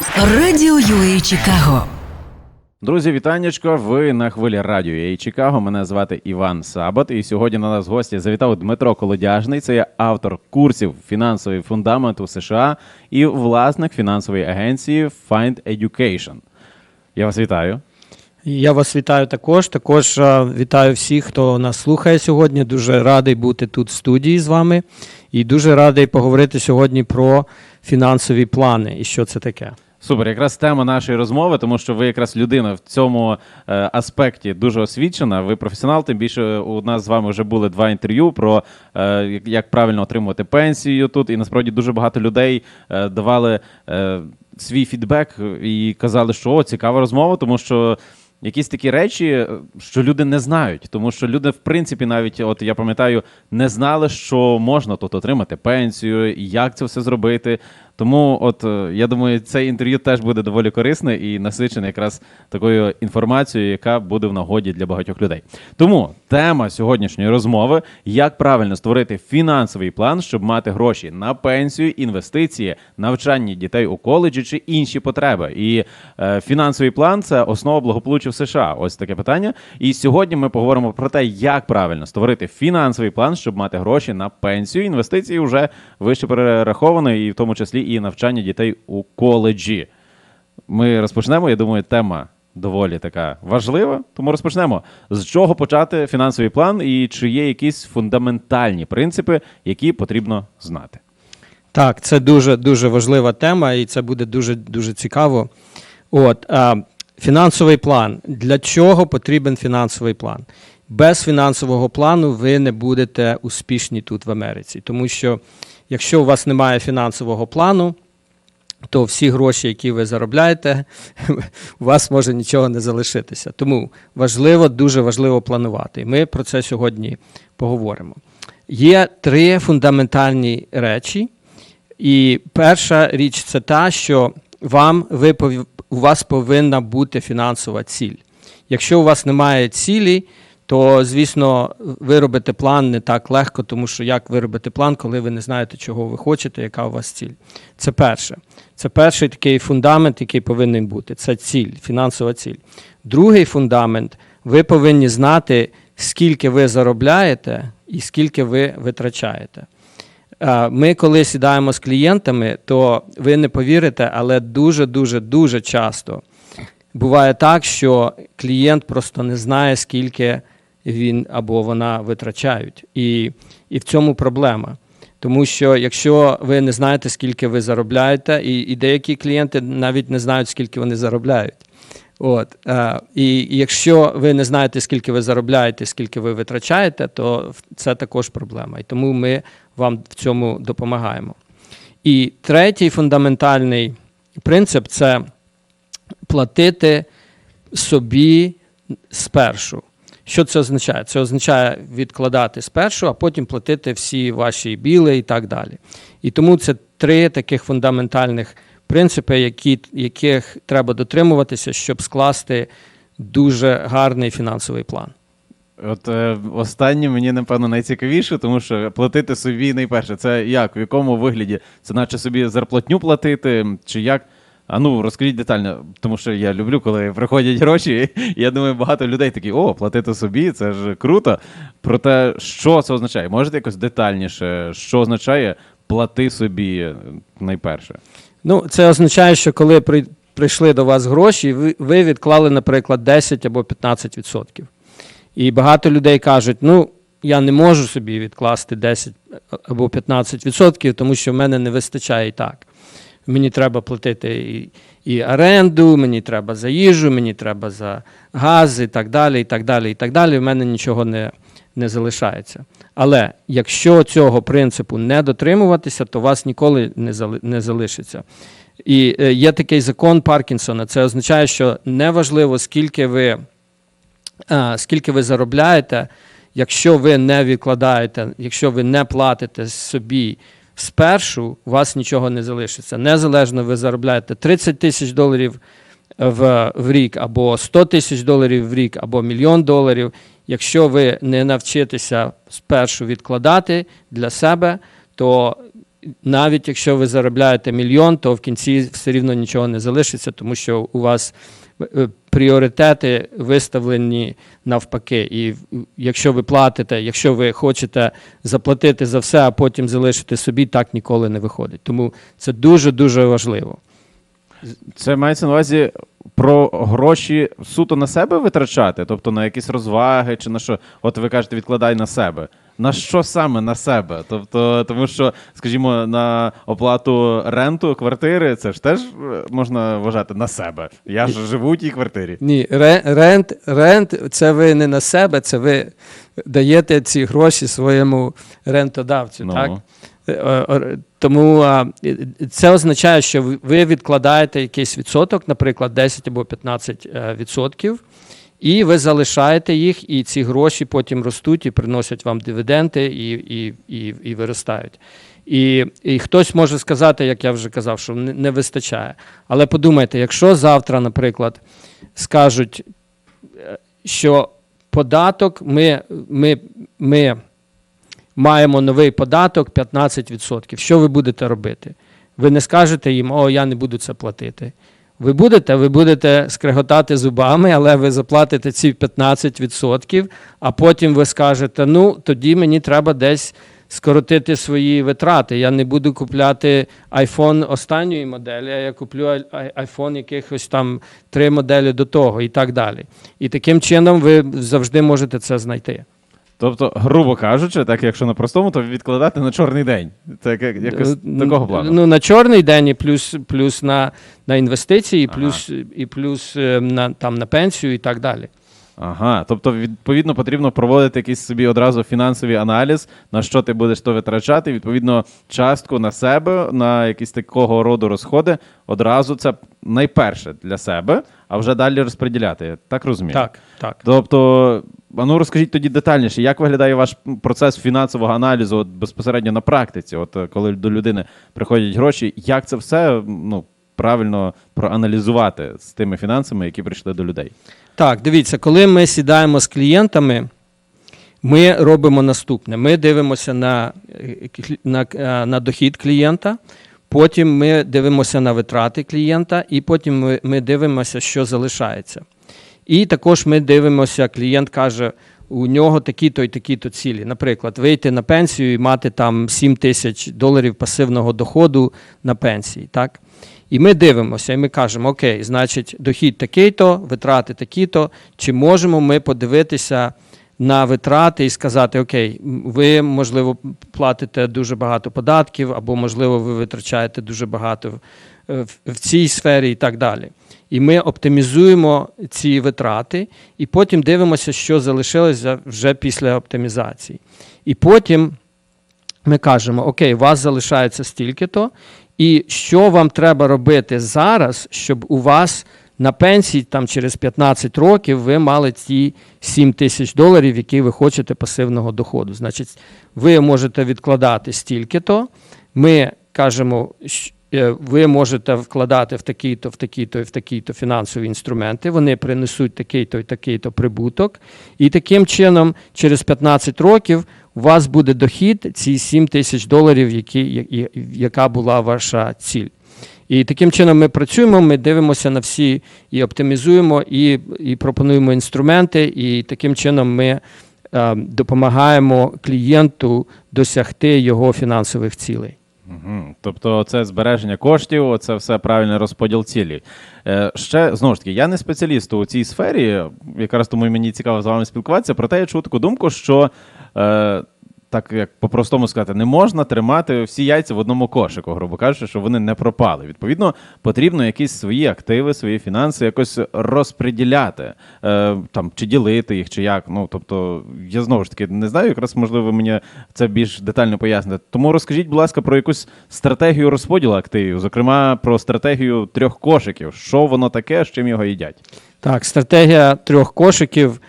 Радіо UA Чикаго. Друзі, вітаннячко. Ви на хвилі радіо «Ей Чикаго. Мене звати Іван Сабат. І сьогодні на нас в гості завітав Дмитро Колодяжний. Це є автор курсів фінансовий фундамент у США і власник фінансової агенції Find Education. Я вас вітаю. Я вас вітаю також. Також вітаю всіх, хто нас слухає сьогодні. Дуже радий бути тут в студії з вами. І дуже радий поговорити сьогодні про фінансові плани і що це таке. Супер, якраз тема нашої розмови, тому що ви якраз людина в цьому е, аспекті дуже освічена. Ви професіонал. Тим більше у нас з вами вже були два інтерв'ю про е, як- правильно отримувати пенсію тут. І насправді дуже багато людей е, давали е, свій фідбек і казали, що о, цікава розмова, тому що. Якісь такі речі, е, що люди не знають, тому що люди, в принципі, навіть от я пам'ятаю, не знали, що можна тут отримати пенсію, і як це все зробити. Тому, от е, я думаю, це інтерв'ю теж буде доволі корисне і насичене якраз такою інформацією, яка буде в нагоді для багатьох людей. Тому тема сьогоднішньої розмови: як правильно створити фінансовий план, щоб мати гроші на пенсію, інвестиції, навчання дітей у коледжі чи інші потреби. І е, фінансовий план це основа благополуччя в США. Ось таке питання. І сьогодні ми поговоримо про те, як правильно створити фінансовий план, щоб мати гроші на пенсію, інвестиції вже вище перераховано, і в тому числі і навчання дітей у коледжі. Ми розпочнемо. Я думаю, тема доволі така важлива. Тому розпочнемо. З чого почати фінансовий план, і чи є якісь фундаментальні принципи, які потрібно знати. Так, це дуже дуже важлива тема, і це буде дуже дуже цікаво. От а, фінансовий план. Для чого потрібен фінансовий план? Без фінансового плану ви не будете успішні тут в Америці, тому що якщо у вас немає фінансового плану, то всі гроші, які ви заробляєте, у вас може нічого не залишитися. Тому важливо, дуже важливо планувати. Ми про це сьогодні поговоримо. Є три фундаментальні речі. І перша річ це та, що вам ви у вас повинна бути фінансова ціль. Якщо у вас немає цілі, то звісно ви робите план не так легко, тому що як ви робите план, коли ви не знаєте, чого ви хочете, яка у вас ціль. Це перше. Це перший такий фундамент, який повинен бути. Це ціль, фінансова ціль. Другий фундамент ви повинні знати, скільки ви заробляєте і скільки ви витрачаєте. Ми, коли сідаємо з клієнтами, то ви не повірите, але дуже, дуже, дуже часто буває так, що клієнт просто не знає, скільки він або вона витрачають. І, і в цьому проблема. Тому що якщо ви не знаєте, скільки ви заробляєте, і, і деякі клієнти навіть не знають, скільки вони заробляють. От, е, і, якщо ви не знаєте, скільки ви заробляєте, скільки ви витрачаєте, то це також проблема. І тому ми вам в цьому допомагаємо. І третій фундаментальний принцип це платити собі спершу. Що це означає? Це означає відкладати спершу, а потім платити всі ваші біли і так далі. І тому це три таких фундаментальних принципи, які, яких треба дотримуватися, щоб скласти дуже гарний фінансовий план. От е, останнє мені напевно найцікавіше, тому що платити собі найперше. Це як? В якому вигляді? Це наче собі зарплатню платити, чи як? А ну розкажіть детально, тому що я люблю, коли приходять гроші. Я думаю, багато людей такі: о, платити собі, це ж круто. Проте, що це означає? Можете якось детальніше, що означає плати собі найперше? Ну, це означає, що коли при, прийшли до вас гроші, ви, ви відклали, наприклад, 10 або 15%. І багато людей кажуть, ну, я не можу собі відкласти 10 або 15%, тому що в мене не вистачає і так. Мені треба платити і, і оренду, мені треба за їжу, мені треба за газ і так далі, і так далі, і так далі. В мене нічого не, не залишається. Але якщо цього принципу не дотримуватися, то вас ніколи не, зали, не залишиться. І е, є такий закон Паркінсона. Це означає, що неважливо, скільки ви, скільки ви заробляєте, якщо ви не відкладаєте, якщо ви не платите собі спершу, у вас нічого не залишиться. Незалежно ви заробляєте 30 тисяч доларів в, в рік, або 100 тисяч доларів в рік, або мільйон доларів. Якщо ви не навчитеся спершу відкладати для себе, то навіть якщо ви заробляєте мільйон, то в кінці все рівно нічого не залишиться, тому що у вас пріоритети виставлені навпаки. І якщо ви платите, якщо ви хочете заплатити за все, а потім залишити собі, так ніколи не виходить. Тому це дуже дуже важливо. Це мається на увазі про гроші суто на себе витрачати, тобто на якісь розваги чи на що. От ви кажете, відкладай на себе. На що саме на себе? Тобто, тому що, скажімо, на оплату ренту квартири це ж теж е, можна вважати на себе. Я ж живу у тій квартирі. Ні, ре- рент, рент це ви не на себе, це ви даєте ці гроші своєму рентодавцю. Ну. Так? Е, Тому це означає, що ви- ви відкладаєте якийсь відсоток, наприклад, 10 або 15 е, відсотків, і ви залишаєте їх, і ці гроші потім ростуть і приносять вам дивіденди і, і, і, і виростають. І, і хтось може сказати, як я вже казав, що не, не вистачає. Але подумайте, якщо завтра, наприклад, скажуть, е, що податок ми, ми, ми маємо новий податок 15%. Що ви будете робити? Ви не скажете їм, о, я не буду це платити. Ви будете, ви будете скреготати зубами, але ви заплатите ці 15%, а потім ви скажете, ну, тоді мені треба десь скоротити свої витрати. Я не буду купляти iPhone останньої моделі, а я куплю iPhone якихось там три моделі до того і так далі. І таким чином ви завжди можете це знайти. Тобто, грубо кажучи, так якщо на простому, то відкладати на чорний день. Це як- якось Е, такого плану. Ну, на чорний день і плюс, плюс на, на інвестиції, і Ага. плюс, і плюс е, на, там, на пенсію і так далі. Ага, тобто, відповідно, потрібно проводити якийсь собі одразу фінансовий аналіз, на що ти будеш то витрачати. Відповідно, частку на себе, на якісь такого роду розходи, одразу це найперше для себе, а вже далі розподіляти. Я так розумію. Так, так. Тобто, а ну розкажіть тоді детальніше, як виглядає ваш процес фінансового аналізу от, безпосередньо на практиці, от е, коли до людини приходять гроші, як це все ну, правильно проаналізувати з тими фінансами, які прийшли до людей? Так, дивіться, коли ми сідаємо з клієнтами, ми робимо наступне: ми дивимося на, е, на, е, на дохід клієнта, потім ми дивимося на витрати клієнта, і потім ми, ми дивимося, що залишається. І також ми дивимося, клієнт каже, у нього такі-то і такі-то цілі. Наприклад, вийти на пенсію і мати там 7 тисяч доларів пасивного доходу на пенсії. Так? І ми дивимося, і ми кажемо, окей, значить, дохід такий-то, витрати такі-то, чи можемо ми подивитися на витрати і сказати, окей, ви, можливо, платите дуже багато податків, або, можливо, ви витрачаєте дуже багато в, в цій сфері і так далі. І ми оптимізуємо ці витрати, і потім дивимося, що залишилося вже після оптимізації. І потім ми кажемо: Окей, у вас залишається стільки-то, і що вам треба робити зараз, щоб у вас на пенсії там через 15 років ви мали ті 7 тисяч доларів, які ви хочете пасивного доходу. Значить, ви можете відкладати стільки-то. Ми кажемо, щ- е, ви можете вкладати в такий-то, в такий-то і в такий-то фінансові інструменти. Вони принесуть такий-то і такий-то прибуток. І таким чином, через 15 років у вас буде дохід ці 7 тисяч доларів, які, яка була ваша ціль. І таким чином ми працюємо, ми дивимося на всі і оптимізуємо, і, і пропонуємо інструменти, і таким чином ми е, допомагаємо клієнту досягти його фінансових цілей. Угу. Тобто, це збереження коштів, це все правильний розподіл цілі. Е, ще знову ж таки, я не спеціаліст у цій сфері, якраз тому мені цікаво з вами спілкуватися. Проте я чув таку думку, що е, так як по-простому сказати, не можна тримати всі яйця в одному кошику, грубо кажучи, щоб вони не пропали. Відповідно, потрібно якісь свої активи, свої фінанси якось розподіляти, е, там чи ділити їх, чи як. Ну тобто, я знову ж таки не знаю, якраз можливо мені це більш детально поясните. Тому розкажіть, будь ласка, про якусь стратегію розподілу активів, зокрема про стратегію трьох кошиків. Що воно таке, з чим його їдять? Так, стратегія трьох кошиків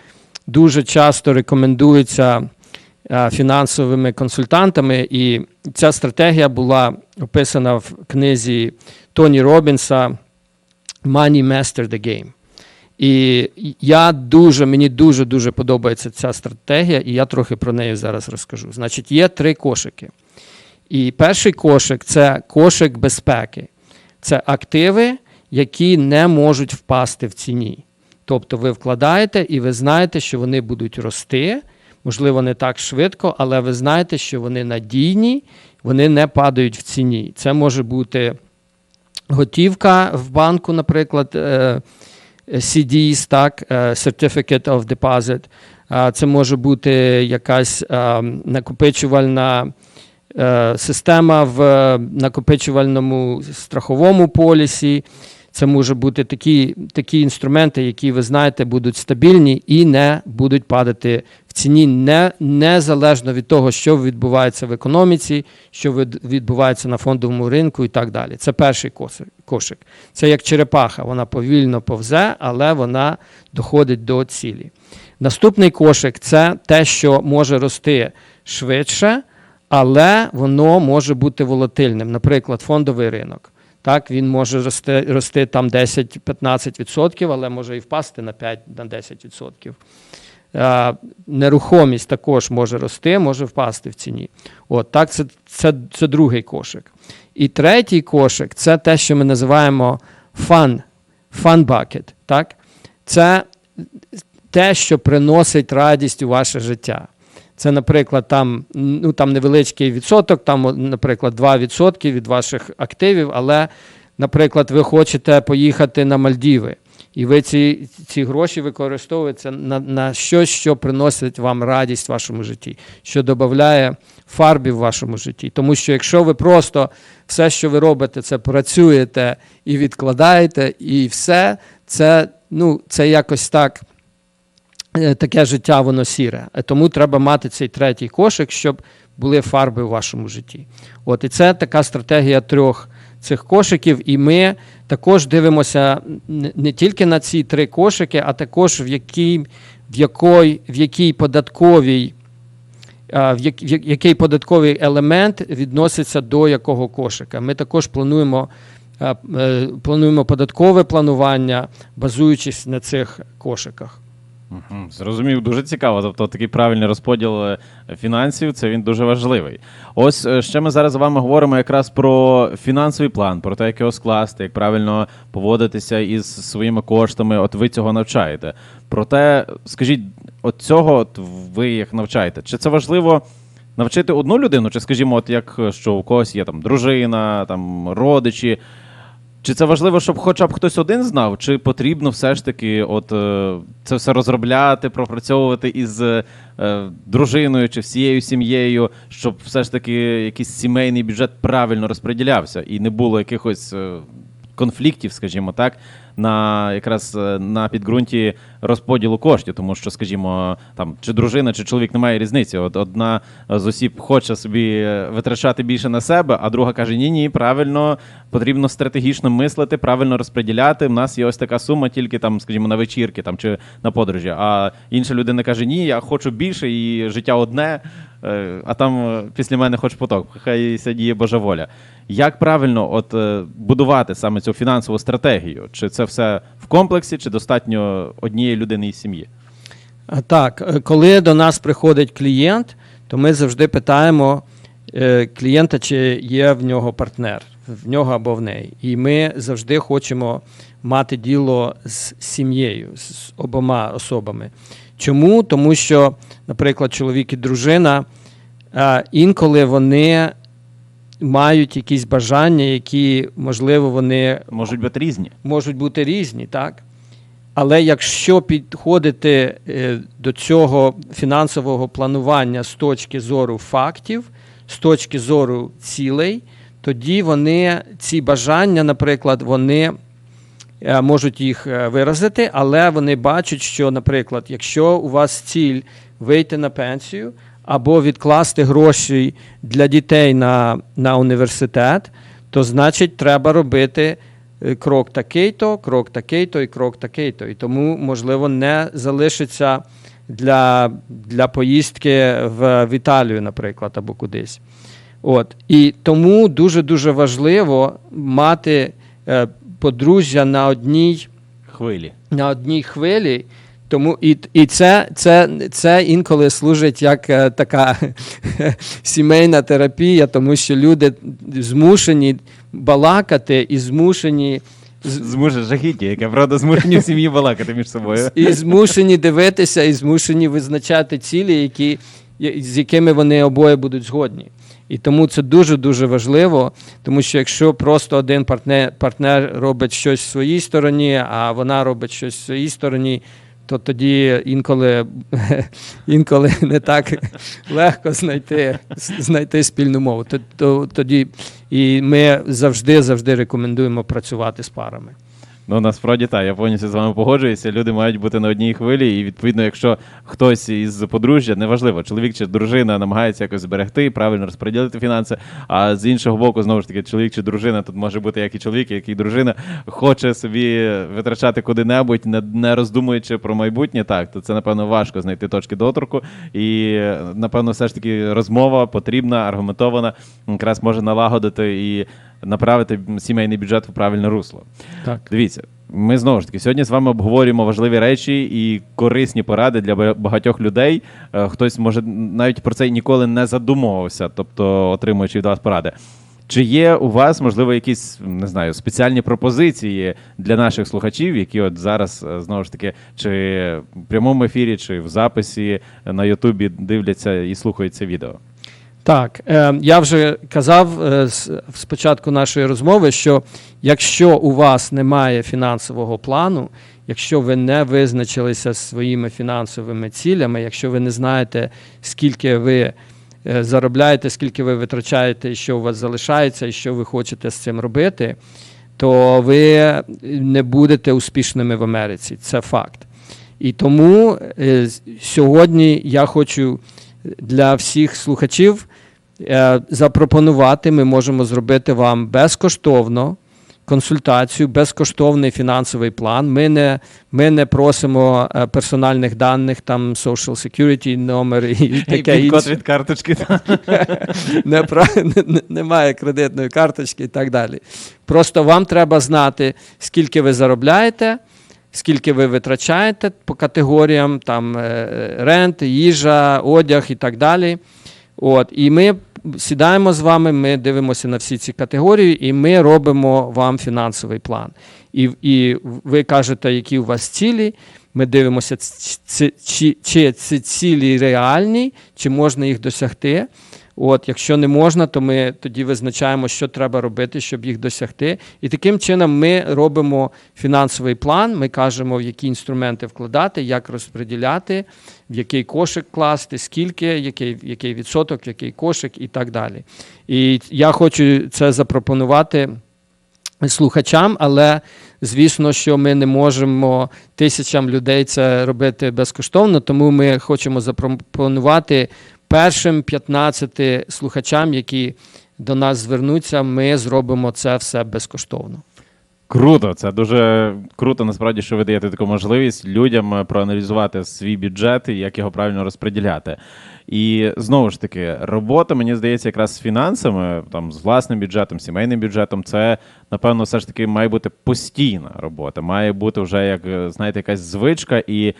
дуже часто рекомендується фінансовими консультантами, і ця стратегія була описана в книзі Тоні Робінса Money Master the Game. І я дуже, мені дуже дуже подобається ця стратегія, і я трохи про неї зараз розкажу. Значить, є три кошики. І перший кошик це кошик безпеки. Це активи, які не можуть впасти в ціні. Тобто ви вкладаєте і ви знаєте, що вони будуть рости, можливо, не так швидко, але ви знаєте, що вони надійні, вони не падають в ціні. Це може бути готівка в банку, наприклад, е, CDs, так, е, Certificate of Deposit. Це може бути якась е, накопичувальна система в накопичувальному страховому полісі. Це може бути такі, такі інструменти, які ви знаєте, будуть стабільні і не будуть падати в ціні, не, незалежно від того, що відбувається в економіці, що відбувається на фондовому ринку і так далі. Це перший кошик. Це як черепаха, вона повільно повзе, але вона доходить до цілі. Наступний кошик це те, що може рости швидше, але воно може бути волатильним. Наприклад, фондовий ринок. Так, він може рости, рости там 10-15%, але може і впасти на 5-10%. Е, нерухомість також може рости, може впасти в ціні. От, так, це, це, це другий кошик. І третій кошик це те, що ми називаємо fun bucket. Так? Це те, що приносить радість у ваше життя. Це, наприклад, там, ну, там невеличкий відсоток, там, наприклад, 2% від ваших активів, але, наприклад, ви хочете поїхати на Мальдіви, і ви ці, ці гроші використовуєте на, на щось, що приносить вам радість в вашому житті, що додає фарбів в вашому житті. Тому що якщо ви просто все, що ви робите, це працюєте і відкладаєте, і все, це, ну, це якось так е, таке життя воно сіре. Е, Тому треба мати цей третій кошик, щоб були фарби у вашому житті. От і це така стратегія трьох цих кошиків. І ми також дивимося не- тільки на ці три кошики, а також в якій, в якій, в якій податковій. В як- в як- який податковий елемент відноситься до якого кошика. Ми також плануємо, е, плануємо податкове планування, базуючись на цих кошиках. Зрозумів, дуже цікаво. Тобто такий правильний розподіл е, фінансів, це він дуже важливий. Ось е, ще ми зараз з вами говоримо якраз про фінансовий план, про те, як його скласти, як правильно поводитися із своїми коштами. От ви цього навчаєте. Проте, скажіть, от цього от ви їх навчаєте? Чи це важливо? Навчити одну людину, чи скажімо, от як е, що у когось є там дружина, там родичі, чи це важливо, щоб хоча б хтось один знав, чи потрібно все ж таки от, е, це все розробляти, пропрацьовувати із е, дружиною чи всією сім'єю, щоб все ж таки якийсь сімейний бюджет правильно розподілявся і не було якихось е, конфліктів, скажімо так, на якраз е, на підґрунті розподілу коштів, тому що, скажімо, там чи дружина, чи чоловік немає різниці. От одна з осіб хоче собі витрачати більше на себе, а друга каже: Ні, ні, правильно, потрібно стратегічно мислити, правильно розподіляти. У нас є ось така сума, тільки там, скажімо, на вечірки там чи на подорожі. А інша людина каже: Ні, я хочу більше, і життя одне, а там е, після мене хоч поток. Хай сядіє Божа воля. Як правильно от е, будувати саме цю фінансову стратегію? Чи це все в комплексі, чи достатньо однієї людини із сім'ї? Так, е, коли до нас приходить клієнт, то ми завжди питаємо е, клієнта, чи є в нього партнер, в нього або в неї. І ми завжди хочемо мати діло з сім'єю, з обома особами. Чому? Тому що, наприклад, чоловік і дружина інколи вони мають якісь бажання, які, можливо, вони Можуть бути різні. можуть бути різні, так? Але якщо підходити е, до цього фінансового планування з точки зору фактів, з точки зору цілей, тоді вони ці бажання, наприклад, вони можуть їх е, виразити, але вони бачать, що, наприклад, якщо у вас ціль вийти на пенсію або відкласти гроші для дітей на, на університет, то значить треба робити е, крок такий-то, крок такий-то і крок такий-то. І тому, можливо, не залишиться для, для поїздки в, в Італію, наприклад, або кудись. От. І тому дуже-дуже важливо мати е, подружжя на одній, Хвилі. на одній хвилі, Тому і, і це, це, це інколи служить як е, така сімейна терапія, тому що люди змушені балакати і змушені. з- жахіття, яке правда змушені в сім'ї балакати між собою. І змушені дивитися, і змушені визначати цілі, які, з якими вони обоє будуть згодні. І тому це дуже-дуже важливо, тому що якщо просто один партнер, партнер робить щось в своїй стороні, а вона робить щось в своїй стороні, то тоді інколи, інколи не так легко знайти, знайти спільну мову. То- то- Тоді, і ми завжди завжди рекомендуємо працювати з парами. Ну насправді так, я повністю з вами погоджуюся. Люди мають бути на одній хвилі, і відповідно, якщо хтось із подружжя, неважливо, чоловік чи дружина намагається якось зберегти, правильно розподілити фінанси. А з іншого боку, знову ж таки, чоловік чи дружина, тут може бути як і чоловік, як і дружина, хоче собі витрачати куди-небудь, не, роздумуючи про майбутнє, так то це напевно важко знайти точки доторку. І напевно, все ж таки розмова потрібна, аргументована, якраз може налагодити і направити сімейний бюджет в правильне русло. Так. Дивіться, ми знову ж таки сьогодні з вами обговорюємо важливі речі і корисні поради для ба- багатьох людей. Е, Хтось може навіть про це ніколи не задумувався, тобто отримуючи від вас поради. Чи є у вас, можливо, якісь не знаю, спеціальні пропозиції для наших слухачів, які от зараз е, знову ж таки, чи в прямому ефірі, чи в записі на Ютубі дивляться і слухають це відео? Так, е, я вже казав е, спочатку нашої розмови, що якщо у вас немає фінансового плану, якщо ви не визначилися своїми фінансовими цілями, якщо ви не знаєте, скільки ви е, заробляєте, скільки ви витрачаєте, що у вас залишається, і що ви хочете з цим робити, то ви не будете успішними в Америці. Це факт. І тому е, сьогодні я хочу для всіх слухачів запропонувати, ми можемо зробити вам безкоштовно консультацію, безкоштовний фінансовий план. Ми не, ми не просимо е, персональних даних, там Social Security номер і таке Пін-код інше. від карточки. Не не- не- немає кредитної карточки і так далі. Просто вам треба знати, скільки ви заробляєте, скільки ви витрачаєте по категоріям, там е, рент, їжа, одяг і так далі. От, і ми сідаємо з вами, ми дивимося на всі ці категорії, і ми робимо вам фінансовий план. І, і ви кажете, які у вас цілі. Ми дивимося, ц- чи, чи ці цілі реальні, чи можна їх досягти. От, якщо не можна, то ми тоді визначаємо, що треба робити, щоб їх досягти. І таким чином ми робимо фінансовий план. Ми кажемо, в які інструменти вкладати, як розподіляти, в який кошик класти, скільки, який, який відсоток, який кошик і так далі. І я хочу це запропонувати слухачам, але звісно, що ми не можемо тисячам людей це робити безкоштовно, тому ми хочемо запропонувати першим 15 слухачам, які до нас звернуться, ми зробимо це все безкоштовно. Круто, це дуже круто, насправді, що ви даєте таку можливість людям е, проаналізувати свій бюджет і як його правильно розподіляти. І знову ж таки, робота, мені здається, якраз з фінансами, там з власним бюджетом, сімейним бюджетом, це напевно все ж таки має бути постійна робота. Має бути вже як е, знаєте, якась звичка і.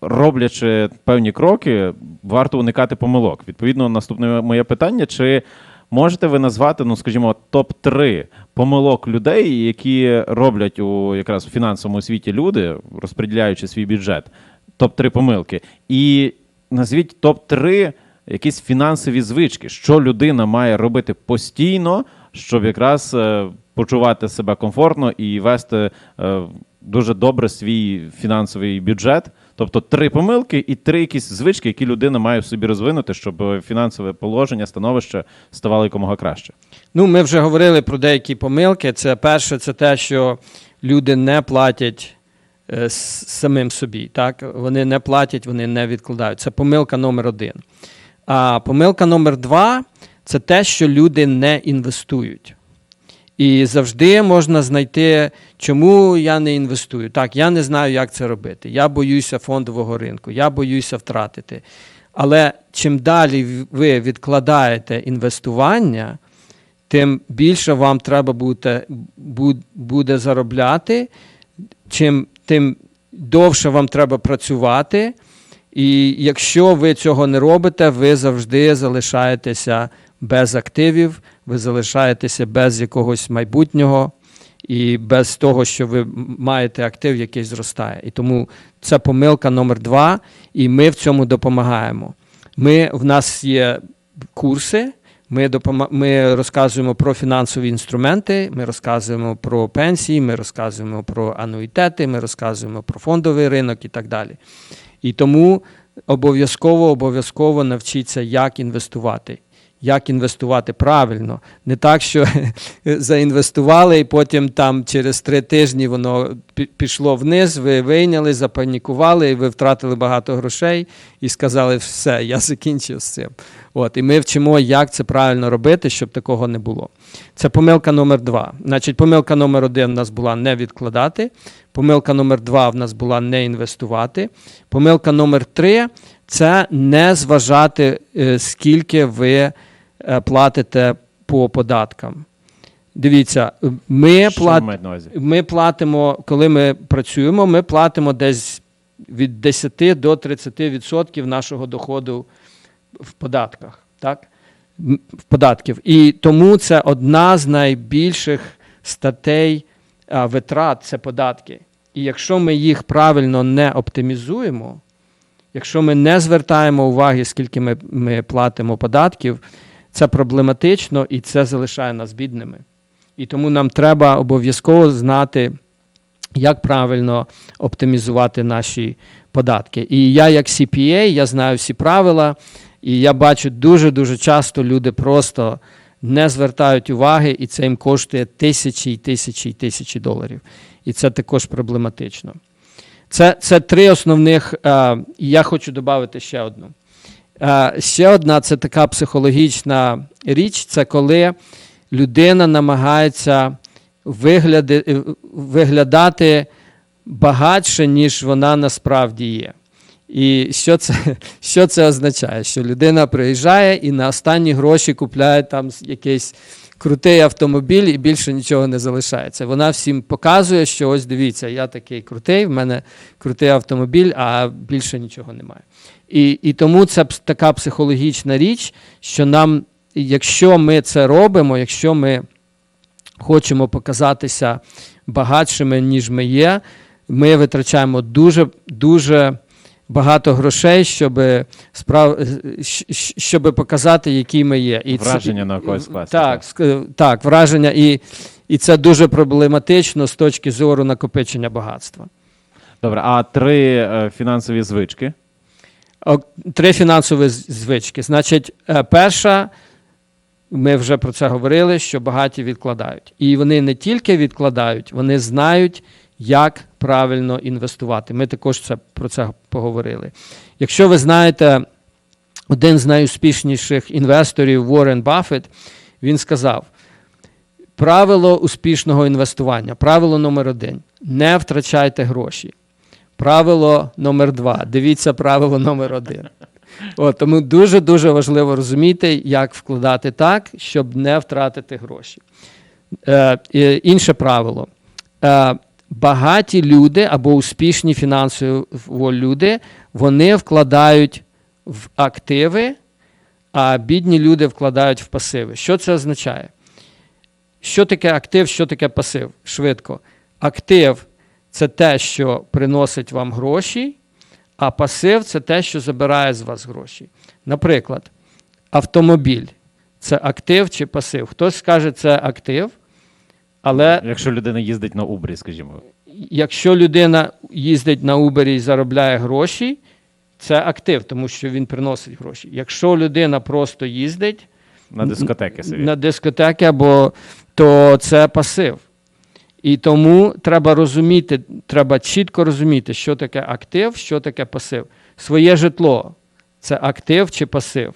Роблячи певні кроки, варто уникати помилок. Відповідно, наступне моє питання: чи можете ви назвати, ну скажімо, топ-3 помилок людей, які роблять у якраз у фінансовому світі люди, розподіляючи свій бюджет, топ-3 помилки, і назвіть топ-3 якісь фінансові звички, що людина має робити постійно, щоб якраз е, почувати себе комфортно і вести е, дуже добре свій фінансовий бюджет. Тобто три помилки і три якісь звички, які людина має в собі розвинути, щоб фінансове положення, становище ставало якомога краще. Ну, ми вже говорили про деякі помилки. Це перше, це те, що люди не платять е, самим собі. Так? Вони не платять, вони не відкладають. Це помилка номер один. А помилка номер два це те, що люди не інвестують. І завжди можна знайти, чому я не інвестую. Так, я не знаю, як це робити. Я боюся фондового ринку, я боюся втратити. Але чим далі ви відкладаєте інвестування, тим більше вам треба буде, буде заробляти, чим тим довше вам треба працювати. І якщо ви цього не робите, ви завжди залишаєтеся без активів, ви залишаєтеся без якогось майбутнього і без того, що ви маєте актив, який зростає. І тому це помилка номер два, і ми в цьому допомагаємо. Ми, в нас є курси, ми, допома- ми розказуємо про фінансові інструменти, ми розказуємо про пенсії, ми розказуємо про ануїтети, ми розказуємо про фондовий ринок і так далі. І тому обов'язково обов'язково навчіться, як інвестувати. Як інвестувати правильно, не так, що заінвестували, і потім там через три тижні воно пішло вниз, ви вийняли, запанікували, і ви втратили багато грошей і сказали, все, я закінчив з цим. От, і ми вчимо, як це правильно робити, щоб такого не було. Це помилка номер два. Значить, помилка номер один в нас була не відкладати. Помилка номер два в нас була не інвестувати. Помилка номер три це не зважати, е, скільки ви платите по податкам. Дивіться, ми, Що плат... ми платимо, коли ми працюємо, ми платимо десь від 10 до 30% нашого доходу в податках. Так? В податків. І тому це одна з найбільших статей а, витрат це податки. І якщо ми їх правильно не оптимізуємо, якщо ми не звертаємо уваги, скільки ми, ми платимо податків, це проблематично і це залишає нас бідними. І тому нам треба обов'язково знати, як правильно оптимізувати наші податки. І я, як CPA, я знаю всі правила, і я бачу дуже-дуже часто люди просто не звертають уваги, і це їм коштує тисячі і тисячі і тисячі доларів. І це також проблематично. Це, це три основних, е, і я хочу додати ще одну. Е, ще одна це така психологічна річ, це коли людина намагається вигляди, е, виглядати багатше, ніж вона насправді є. І що це, що це означає? Що людина приїжджає і на останні гроші купляє там якийсь крутий автомобіль і більше нічого не залишається. Вона всім показує, що ось дивіться, я такий крутий, в мене крутий автомобіль, а більше нічого немає. І, і тому це така психологічна річ, що нам, якщо ми це робимо, якщо ми хочемо показатися багатшими, ніж ми є, ми витрачаємо дуже, дуже багато грошей, щоб, справ... щоб показати, які ми є. І це- Враження на когось скласти, Так, так, враження. І, і це дуже проблематично з точки зору накопичення багатства. Добре, а три е, фінансові звички. Три фінансові звички. Значить, е, перша, ми вже про це говорили, що багаті відкладають. І вони не тільки відкладають, вони знають, як правильно інвестувати. Ми також це, про це поговорили. Якщо ви знаєте, один з найуспішніших інвесторів Уоррен Баффет, він сказав: правило успішного інвестування, правило номер один не втрачайте гроші. Правило номер два. Дивіться правило номер один. От, тому дуже-дуже важливо розуміти, як вкладати так, щоб не втратити гроші. Е, інше правило. Е, багаті люди або успішні фінансово люди, вони вкладають в активи, а бідні люди вкладають в пасиви. Що це означає? Що таке актив, що таке пасив? Швидко. Актив це те, що приносить вам гроші, а пасив це те, що забирає з вас гроші. Наприклад, автомобіль це актив чи пасив. Хтось скаже, це актив, але Якщо людина їздить на Убрі, скажімо. якщо людина їздить на Uber і заробляє гроші, це актив, тому що він приносить гроші. Якщо людина просто їздить На дискотеки собі. на дискотеки, або то це пасив. І тому треба розуміти, треба чітко розуміти, що таке актив, що таке пасив. Своє житло це актив чи пасив.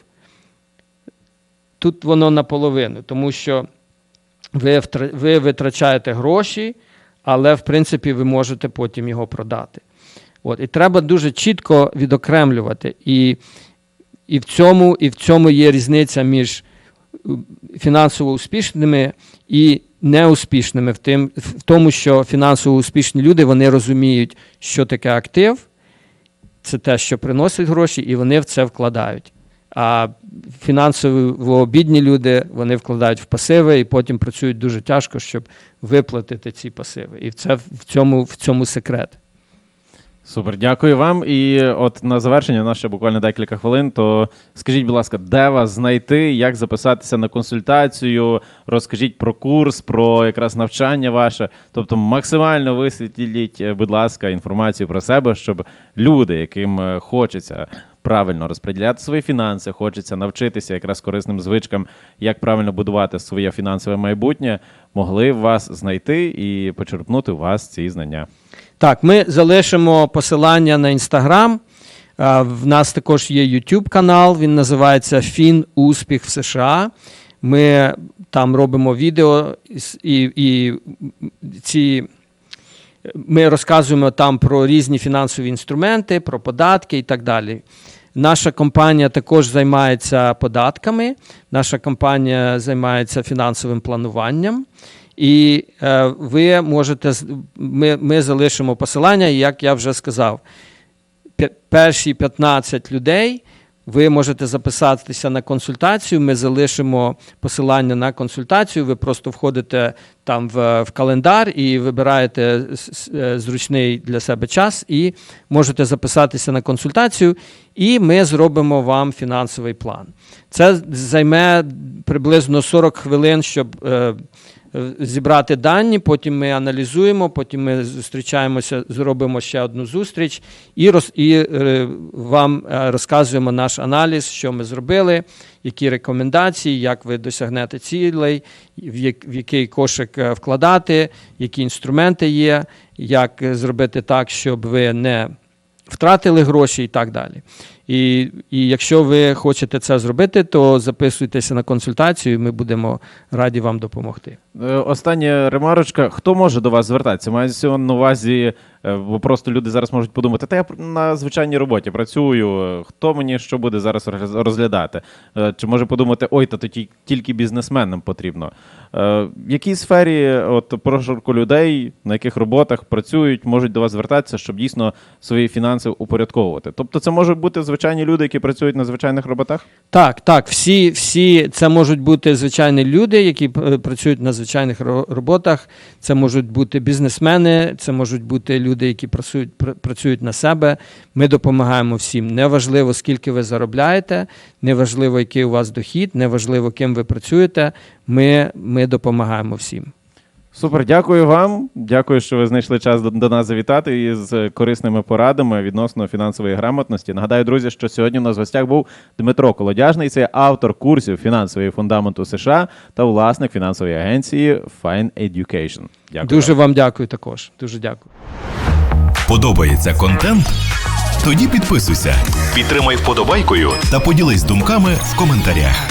Тут воно наполовину, тому що ви, ви витрачаєте гроші, але в принципі ви можете потім його продати. От, і треба дуже чітко відокремлювати. І, і, в цьому, і в цьому є різниця між фінансово успішними і неуспішними в, тим, в тому, що фінансово успішні люди вони розуміють, що таке актив, це те, що приносить гроші, і вони в це вкладають. А фінансово бідні люди вони вкладають в пасиви і потім працюють дуже тяжко, щоб виплатити ці пасиви. І це в цьому, в цьому секрет. Супер, дякую вам. І от на завершення, у нас ще буквально декілька хвилин. То скажіть, будь ласка, де вас знайти, як записатися на консультацію? Розкажіть про курс, про якраз навчання ваше. Тобто, максимально висвітліть, е, будь ласка, інформацію про себе, щоб люди, яким е, хочеться правильно розподіляти свої фінанси, хочеться навчитися якраз корисним звичкам, як правильно будувати своє фінансове майбутнє, могли вас знайти і почерпнути у вас ці знання. Так, ми залишимо посилання на інстаграм. В нас також є YouTube канал, він називається Фін Успіх в США. Ми там робимо відео і, і ці. Ми розказуємо там про різні фінансові інструменти, про податки і так далі. Наша компанія також займається податками, наша компанія займається фінансовим плануванням. І е, ви можете ми, ми залишимо посилання, як я вже сказав, перші 15 людей ви можете записатися на консультацію. Ми залишимо посилання на консультацію. Ви просто входите там в, в календар і вибираєте е, зручний для себе час, і можете записатися на консультацію, і ми зробимо вам фінансовий план. Це займе приблизно 40 хвилин, щоб. е, е, зібрати дані, потім ми аналізуємо, потім ми зустрічаємося, зробимо ще одну зустріч і, роз, і вам розказуємо наш аналіз, що ми зробили, які рекомендації, як ви досягнете цілей, в який кошик е, вкладати, які інструменти є, як зробити так, щоб ви не втратили гроші і так далі. І, і якщо ви хочете це зробити, то записуйтеся на консультацію, ми будемо раді вам допомогти. Е, Остання ремарочка. Хто може до вас звертатися? Мається на увазі, е, бо просто люди зараз можуть подумати, та я на звичайній роботі працюю. Хто мені що буде зараз розглядати? Чи може подумати, ой, та то тільки бізнесменам потрібно. Е, В якій сфері от прошарку людей, на яких роботах працюють, можуть до вас звертатися, щоб дійсно свої фінанси упорядковувати? Тобто, це можуть бути звичайні люди, які працюють на звичайних роботах? Так, так, всі, всі це можуть бути звичайні люди, які е, працюють на звичайних роботах. Це можуть бути бізнесмени, це можуть бути люди, які працюють, пр- працюють на себе. Ми допомагаємо всім. Неважливо, скільки ви заробляєте, неважливо, який у вас дохід, неважливо, ким ви працюєте. Ми, ми допомагаємо всім. Супер, дякую вам. Дякую, що ви знайшли час до, до нас завітати із корисними порадами відносно фінансової грамотності. Нагадаю, друзі, що сьогодні у нас в гостях був Дмитро Колодяжний, це автор курсів фінансової фундаменту США та власник фінансової агенції Fine Education. Дякую. Дуже вам дякую також. Дуже дякую. Подобається контент? Тоді підписуйся, підтримай вподобайкою та поділись думками в коментарях.